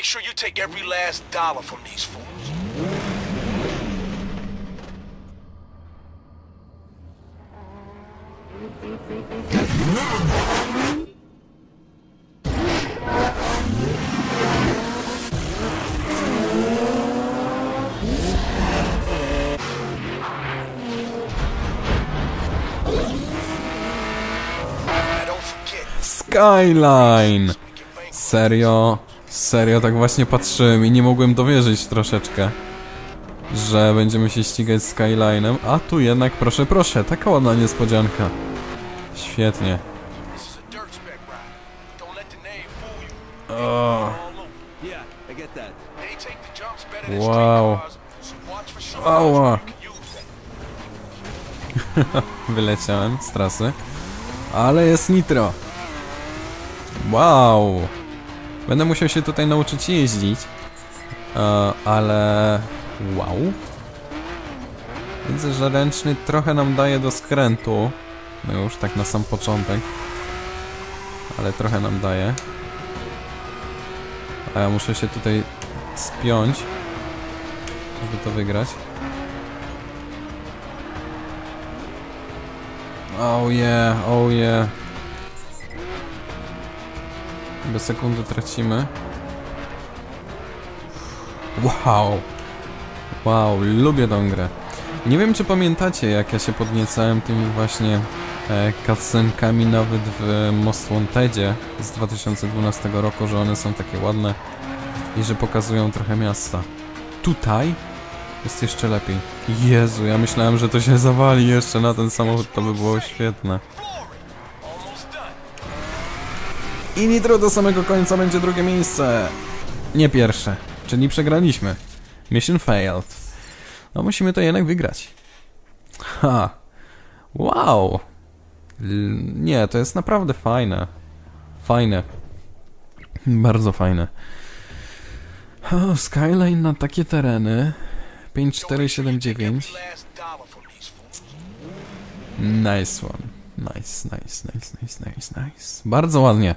Make sure you take every last dollar from these fools. Skyline! Serio, serio, tak właśnie patrzyłem i nie mogłem dowierzyć troszeczkę, że będziemy się ścigać z Skylinem, a tu jednak, proszę, proszę, taka ładna niespodzianka. Świetnie. This is a dirt spec ride. Don't let the name fool you. O, All over. Yeah, I get that. They take the jumps better than Wow. Ała. Wyleciałem z trasy. Ale jest nitro. Wow. Będę musiał się tutaj nauczyć jeździć. E, ale... Wow. Widzę, że ręczny trochę nam daje do skrętu. No już tak na sam początek. Ale trochę nam daje. A ja muszę się tutaj spiąć, żeby to wygrać. Oh yeah, oh yeah. Bez sekundy tracimy. Wow. Wow, lubię tą grę. Nie wiem czy pamiętacie jak ja się podniecałem tymi właśnie e, cutscenkami nawet w Most Wantedzie z 2012 roku, że one są takie ładne i że pokazują trochę miasta. Tutaj jest jeszcze lepiej. Jezu, ja myślałem, że to się zawali jeszcze na ten samochód, to by było świetne. I Nitro do samego końca będzie drugie miejsce. Nie pierwsze, czyli przegraliśmy. Mission failed. No musimy to jednak wygrać. Ha. Wow. L nie, to jest naprawdę fajne. Fajne. Bardzo fajne. O, Skyline na takie tereny. 5479. Every last dollar from these fools. Nice one. Nice, nice, nice, nice, nice, nice. Bardzo ładnie.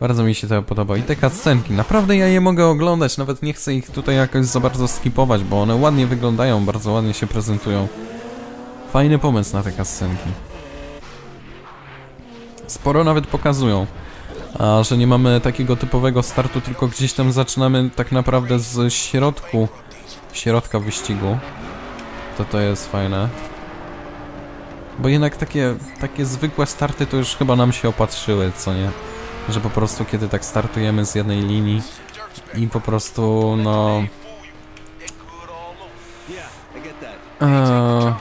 Bardzo mi się to podoba. I te cutscenki, naprawdę ja je mogę oglądać, nawet nie chcę ich tutaj jakoś za bardzo skipować, bo one ładnie wyglądają, bardzo ładnie się prezentują. Fajny pomysł na te cutscenki. Sporo nawet pokazują. A że nie mamy takiego typowego startu, tylko gdzieś tam zaczynamy tak naprawdę z środku, środka wyścigu. To to jest fajne. Bo jednak takie, takie zwykłe starty to już chyba nam się opatrzyły, co nie? Że po prostu kiedy tak startujemy z jednej linii i po prostu no... Eee,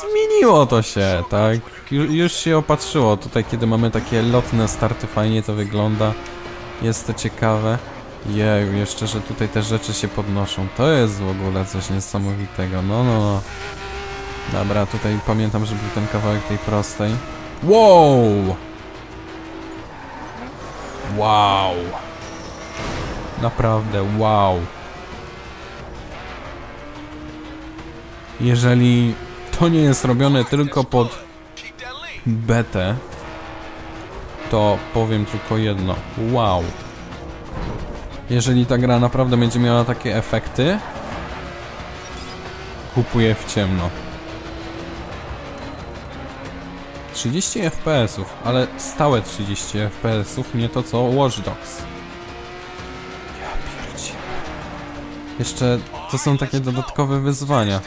zmieniło to się, tak? Ju, już się opatrzyło. Tutaj kiedy mamy takie lotne starty fajnie to wygląda. Jest to ciekawe. Jeju, jeszcze, że tutaj te rzeczy się podnoszą. To jest w ogóle coś niesamowitego. No, no, no. Dobra, tutaj pamiętam, że był ten kawałek tej prostej. Wow! Wow! Naprawdę, wow! Jeżeli to nie jest robione tylko pod betę, to powiem tylko jedno. Wow. Jeżeli ta gra naprawdę będzie miała takie efekty, kupuję w ciemno. 30 FPS-ów, ale stałe 30 FPS-ów, nie to co Watch Dogs. Ja pierdzie. Jeszcze to są takie dodatkowe wyzwania.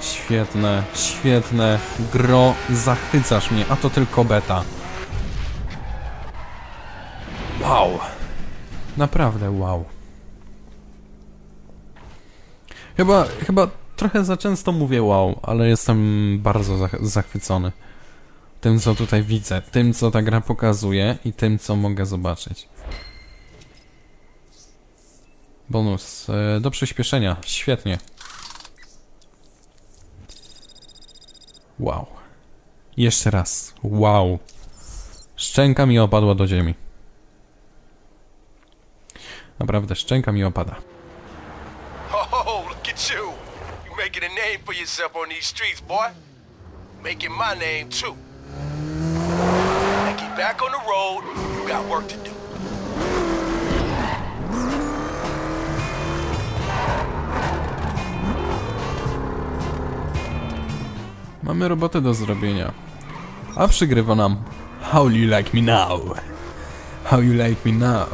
Świetne, świetne. Gro, zachwycasz mnie, a to tylko beta. Wow. Naprawdę wow. Chyba, chyba trochę za często mówię wow, ale jestem bardzo zach- zachwycony. Tym, co tutaj widzę, tym, co ta gra pokazuje i tym, co mogę zobaczyć. Bonus e, do przyspieszenia. Świetnie. Wow. Jeszcze raz. Wow. Szczęka mi opadła do ziemi. Naprawdę, szczęka mi opada. Oh, look at you. You making a name for yourself on these streets, boy. Making my name too. back on the road. You got work to do. Mamy robotę do zrobienia. A przygrywa nam How you like me now? How you like me now?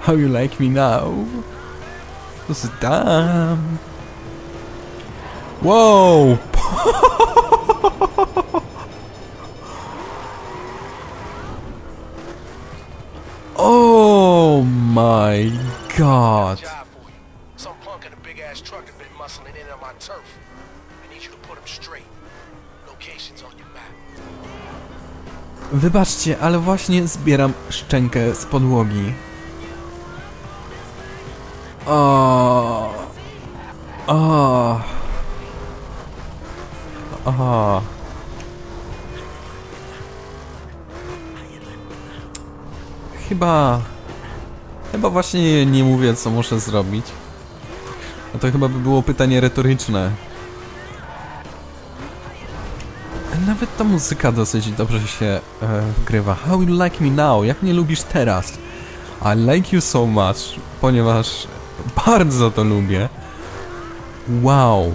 How you like me now? To jest tam. Whoa! Wybaczcie, ale właśnie zbieram szczękę z podłogi. O. O. O. Chyba... Chyba właśnie nie mówię, co muszę zrobić. A to chyba by było pytanie retoryczne. Nawet ta muzyka dosyć dobrze się e, wgrywa. How you like me now? Jak mnie lubisz teraz? I like you so much, ponieważ bardzo to lubię. Wow.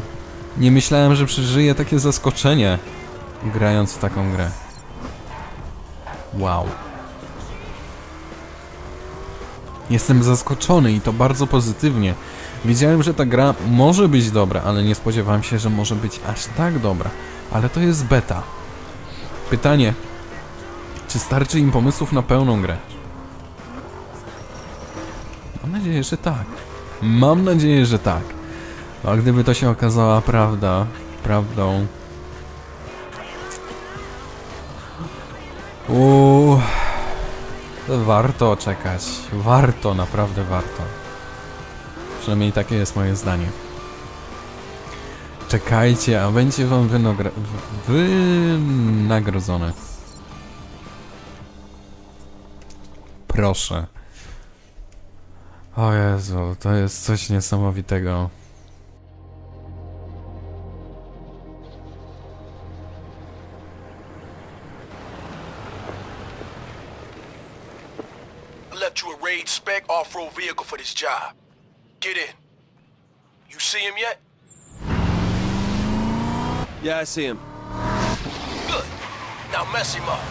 Nie myślałem, że przeżyję takie zaskoczenie grając w taką grę. Wow. Jestem zaskoczony i to bardzo pozytywnie. Wiedziałem, że ta gra może być dobra, ale nie spodziewałem się, że może być aż tak dobra. Ale to jest beta. Pytanie, czy starczy im pomysłów na pełną grę? Mam nadzieję, że tak. Mam nadzieję, że tak. A gdyby to się okazała prawda, prawdą... Uuu, warto czekać. Warto, naprawdę warto. Przynajmniej takie jest moje zdanie. Czekajcie, a będzie wam wynagrodzone. Proszę. O Jezu, to jest coś niesamowitego. Get in. You see him yet? Yeah, I see him. Good. Now mess him up.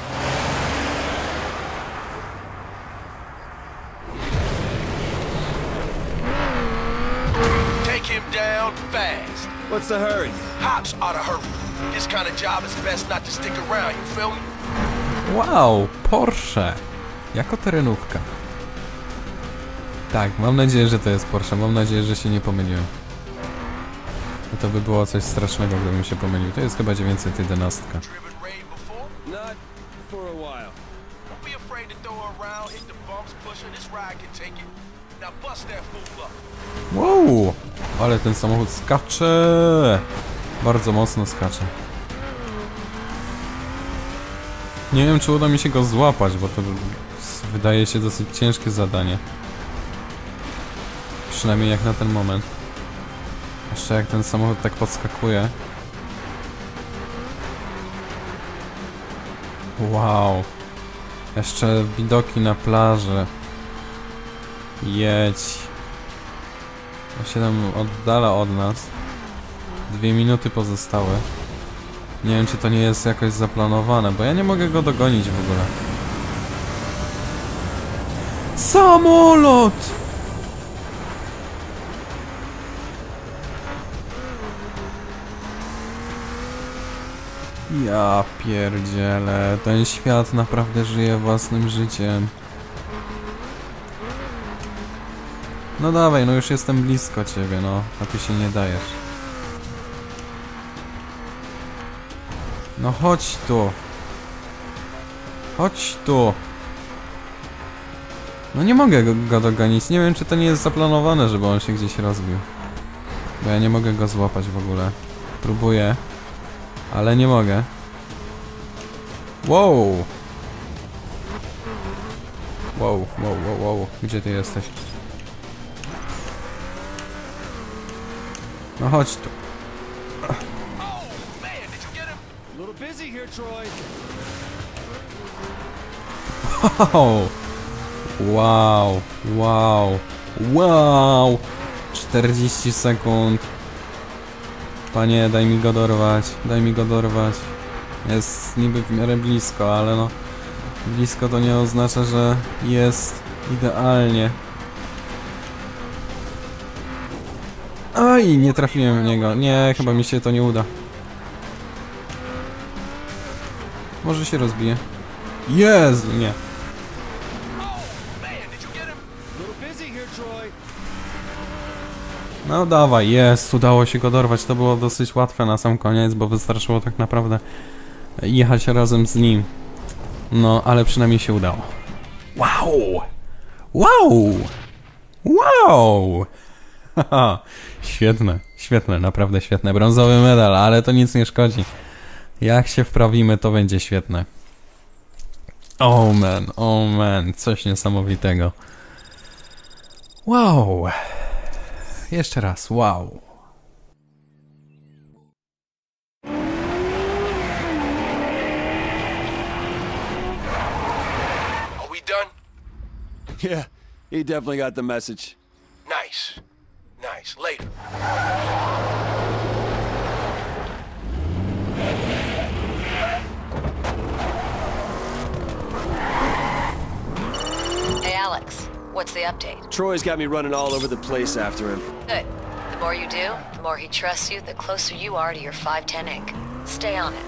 Take him down fast. What's the hurry? Hops out of hurry. This kind of job is best not to stick around, you feel me? Wow, Porsche. Jako terenówka. Tak, mam nadzieję, że to jest Porsche. Mam nadzieję, że się nie pomyliłem. To by było coś strasznego, gdybym się pomylił. To jest chyba 911. Driven raid before? Not for a while. Don't be afraid to throw her around, hit the bumps, push her. This ride can take it. Now bust that fool up. Wow! Ale ten samochód skacze! Bardzo mocno skacze. Nie wiem, czy uda mi się go złapać, bo to wydaje się dosyć ciężkie zadanie. Przynajmniej jak na ten moment. Jeszcze jak ten samochód tak podskakuje. Wow. Jeszcze widoki na plaży. Jedź. On się tam oddala od nas. Dwie minuty pozostały. Nie wiem, czy to nie jest jakoś zaplanowane, bo ja nie mogę go dogonić w ogóle. Samolot! Ja pierdzielę, ten świat naprawdę żyje własnym życiem. No dawaj, no już jestem blisko ciebie, no, a ty się nie dajesz. No chodź tu. Chodź tu. No nie mogę go, go dogonić, nie wiem czy to nie jest zaplanowane, żeby on się gdzieś rozbił. Bo ja nie mogę go złapać w ogóle. Próbuję. Ale nie mogę. Wow! Wow, wow, wow, wow. Gdzie ty jesteś? No chodź tu. Wow! Wow! Wow! Wow! 40 sekund. Panie, daj mi go dorwać, daj mi go dorwać. Jest niby w miarę blisko, ale no... Blisko to nie oznacza, że jest idealnie. Aj, nie trafiłem w niego. Nie, chyba mi się to nie uda. Może się rozbije. Jezu, nie. No dawaj, jest, udało się go dorwać. To było dosyć łatwe na sam koniec, bo wystarczyło tak naprawdę jechać razem z nim. No, ale przynajmniej się udało. Wow! Wow! Wow! Haha, świetne, świetne, naprawdę świetne. Brązowy medal, ale to nic nie szkodzi. Jak się wprawimy, to będzie świetne. Oh man, oh man, coś niesamowitego. Wow! Jeszcze raz, wow. Are we done? Yeah, he definitely got the message. Nice. Nice. Later. What's the update? Troy's got me running all over the place after him. Good. The more you do, the more he trusts you, the closer you are to your 510 ink. Stay on it.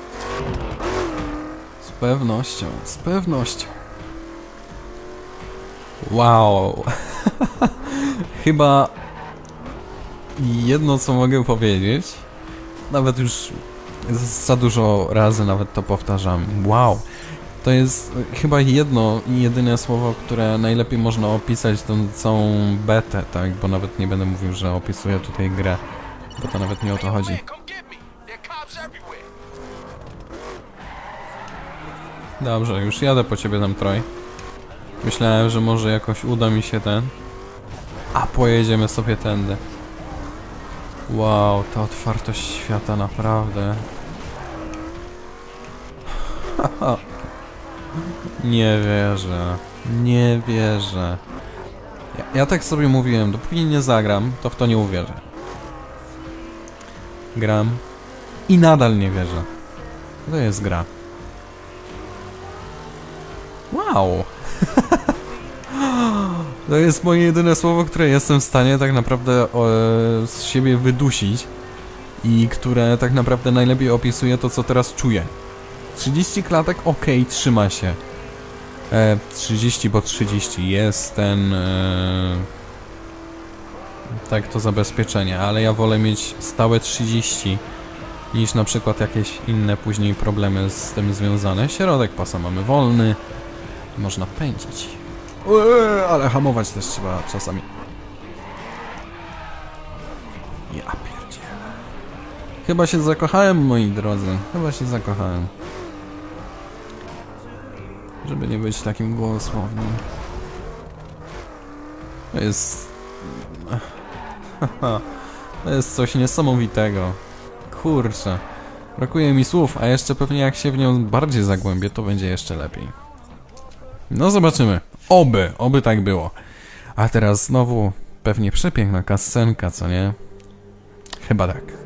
Z pewnością, z pewnością. Wow. Chyba jedno co mogę powiedzieć, nawet już za dużo razy nawet to powtarzam. Wow. To jest chyba jedno i jedyne słowo, które najlepiej można opisać tą całą betę, tak? Bo nawet nie będę mówił, że opisuję tutaj grę, bo to nawet nie o to chodzi. Dobrze, już jadę po ciebie tam, Troj. Myślałem, że może jakoś uda mi się ten. A pojedziemy sobie tędy. Wow, ta otwartość świata naprawdę. Nie wierzę. Nie wierzę. Ja, ja tak sobie mówiłem, dopóki nie zagram, to w to nie uwierzę. Gram i nadal nie wierzę. To jest gra. Wow! To jest moje jedyne słowo, które jestem w stanie tak naprawdę z siebie wydusić i które tak naprawdę najlepiej opisuje to, co teraz czuję. 30 klatek, ok, trzyma się. E, 30, bo 30 jest ten... E, tak, to zabezpieczenie, ale ja wolę mieć stałe 30 niż na przykład jakieś inne później problemy z tym związane. Środek pasa mamy wolny. Można pędzić. Eee, ale hamować też trzeba czasami. Ja pierdzielę. Chyba się zakochałem, moi drodzy. Chyba się zakochałem. Żeby nie być takim gołosłownym. To jest... To jest coś niesamowitego. Kurczę. Brakuje mi słów, a jeszcze pewnie jak się w nią bardziej zagłębię, to będzie jeszcze lepiej. No zobaczymy. Oby, oby tak było. A teraz znowu pewnie przepiękna kascenka, co nie? Chyba tak.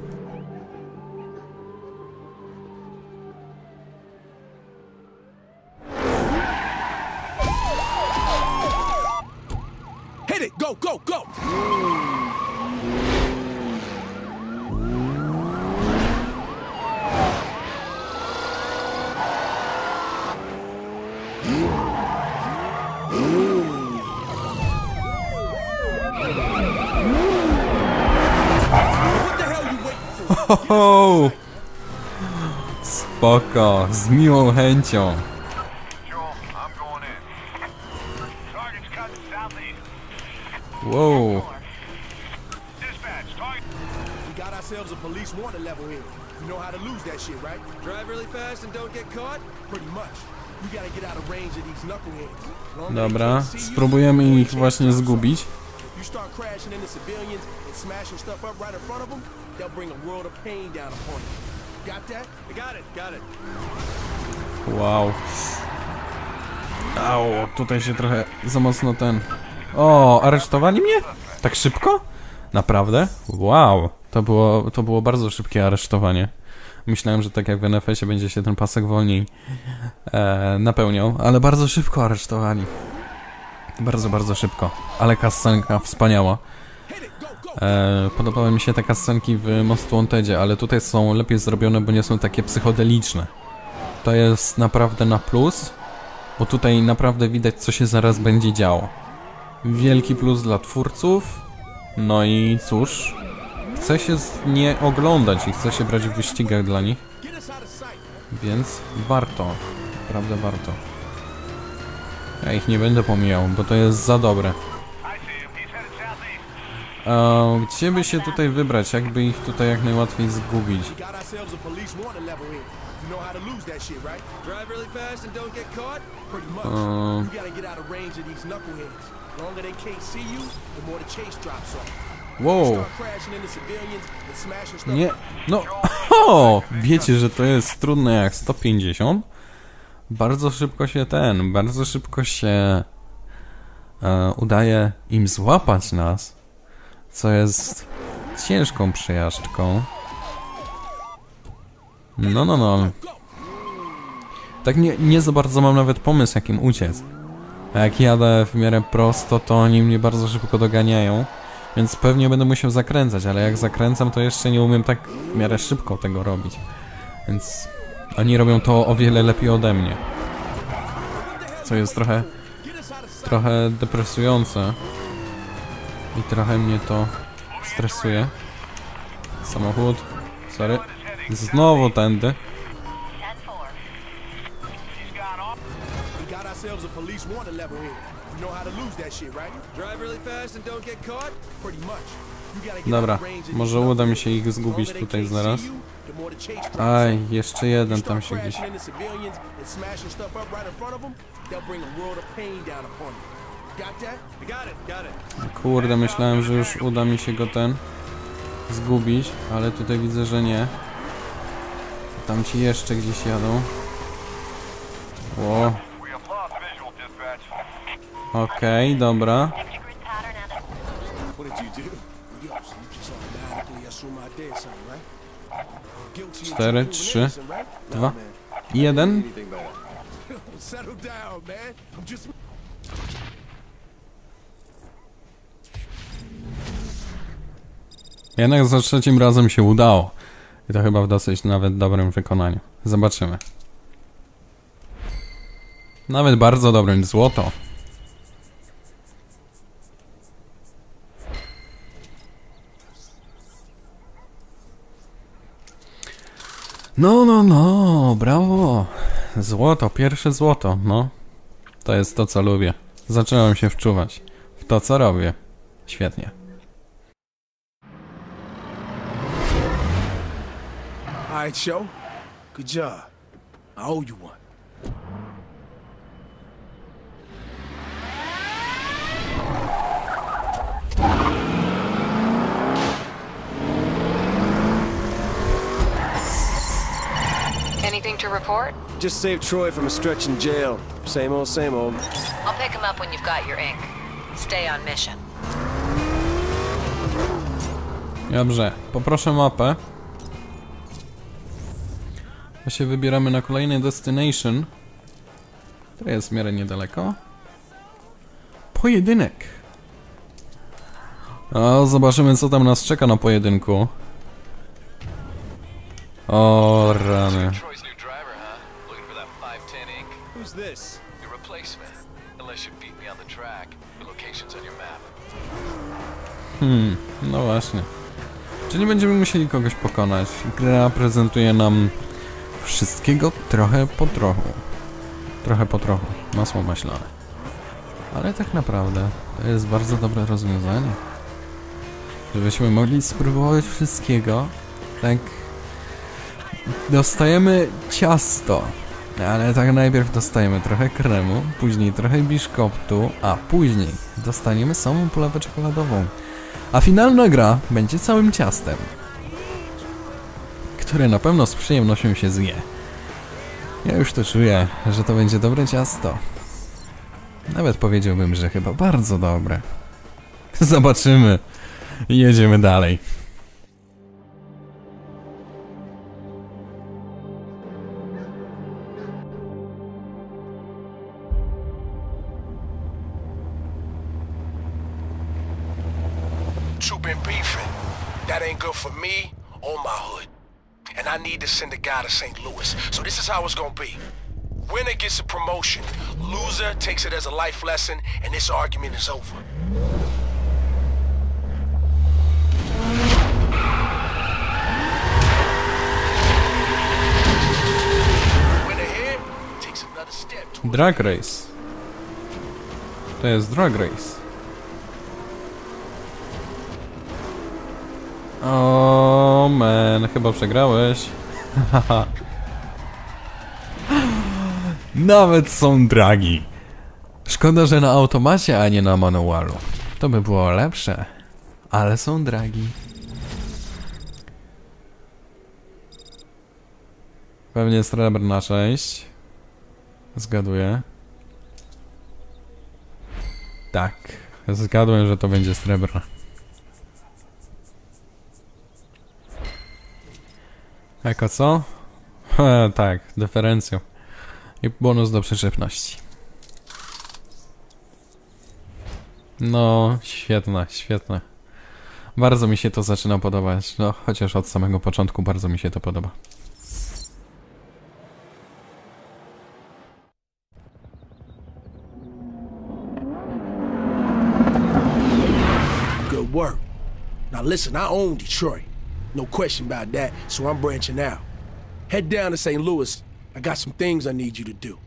Z miłą chęcią. Wow. Ourselves a police level here. You know how to lose that shit, right? Drive really fast and don't get caught? Pretty much. You gotta get out of range of these knuckleheads. Dobra, spróbujemy ich właśnie zgubić. you start crashing into civilians and smashing stuff up right in front of them, they'll bring a world of pain down upon you. Got that? I got it, got it. Wow. Au, tutaj się trochę za mocno ten... O, aresztowali mnie? Tak szybko? Naprawdę? Wow, To było, to było bardzo szybkie aresztowanie. Myślałem, że tak jak w NFS-ie będzie się ten pasek wolniej e, napełniał, ale bardzo szybko aresztowali. Bardzo, bardzo szybko. Ale kascenka wspaniała. E, podobały mi się te kascenki w Most Wantedzie, ale tutaj są lepiej zrobione, bo nie są takie psychodeliczne. To jest naprawdę na plus, bo tutaj naprawdę widać, co się zaraz będzie działo. Wielki plus dla twórców. No i cóż, chce się nie oglądać i chce się brać w wyścigach dla nich, więc warto. Naprawdę warto. Ja ich nie będę pomijał, bo to jest za dobre. Southeast. A, gdzie by się tutaj wybrać? Jakby ich tutaj jak najłatwiej zgubić? Um. Wow, stuff nie, no, o, wiecie, że to jest trudne jak 150? Bardzo szybko się ten, bardzo szybko się e, udaje im złapać nas, co jest ciężką przejażdżką. No, no, no. Tak nie, nie za bardzo mam nawet pomysł, jakim uciec. A jak jadę w miarę prosto, to oni mnie bardzo szybko doganiają. Więc pewnie będę musiał zakręcać, ale jak zakręcam, to jeszcze nie umiem tak w miarę szybko tego robić. Więc oni robią to o wiele lepiej ode mnie. Co jest trochę, trochę depresujące. I trochę mnie to stresuje. Samochód. Sorry. Znowu tędy. He's gone off. We got ourselves a police wanted level here. You know how to lose that shit, right? Drive really fast and don't get caught? Pretty much. You gotta get Dobra, może uda mi się ich zgubić tutaj zaraz. Aj, jeszcze jeden tam się gdzieś. Kurde, myślałem, że już uda mi się go ten zgubić, ale tutaj widzę, że nie. Tam ci jeszcze gdzieś jadą. O, We have lost visual dispatch. okej, dobra. What did you do? Jednak za trzecim razem się udało. I to chyba w dosyć nawet dobrym wykonaniu. Zobaczymy. Nawet bardzo dobrym. Złoto. No, no, no, brawo. Złoto, pierwsze złoto, no. To jest to, co lubię. Zacząłem się wczuwać w to, co robię. Świetnie. Right, show. Good job. I owe you one. Anything to report? Just saved Troy from a stretch in jail. Same old, same old. I'll pick him up when you've got your ink. Stay on mission. Dobrze, poproszę mapę. My się wybieramy na kolejny destination, który jest w miarę niedaleko. Pojedynek. O, zobaczymy co tam nas czeka na pojedynku. O, rany. Troy's new driver, huh? Looking for that 510 ink? Who's this? Your replacement. Unless you beat me on the track. The location's on your map. Hmm, no właśnie. Czyli będziemy musieli kogoś pokonać. Gra prezentuje nam wszystkiego trochę po trochu. Trochę po trochu. Masło maślane. Ale tak naprawdę to jest bardzo dobre rozwiązanie. Żebyśmy mogli spróbować wszystkiego. Tak. Dostajemy ciasto. Ale tak najpierw dostajemy trochę kremu, później trochę biszkoptu, a później dostaniemy samą polewę czekoladową. A finalna gra będzie całym ciastem, które na pewno z przyjemnością się zje. Ja już to czuję, że to będzie dobre ciasto. Nawet powiedziałbym, że chyba bardzo dobre. Zobaczymy. Jedziemy dalej. Is how it's gonna be. Winner gets a promotion. Loser takes it as a life lesson, and this argument is over. Drag Race. Jest Drag Race. O man, chyba przegrałeś. Nawet są dragi. Szkoda, że na automacie, a nie na manualu. To by było lepsze. Ale są dragi. Pewnie srebrna 6. Zgaduję. Tak. Zgadłem, że to będzie srebrna. Jako co? Tak, dyferencją. I bonus do przyczepności. No, świetne, świetne. Bardzo mi się to zaczyna podobać. No, chociaż od samego początku bardzo mi się to podoba. Good work. Now listen, I own Detroit. No question about that, so I'm branching out. Head down to St. Louis. I got some things I need you to do.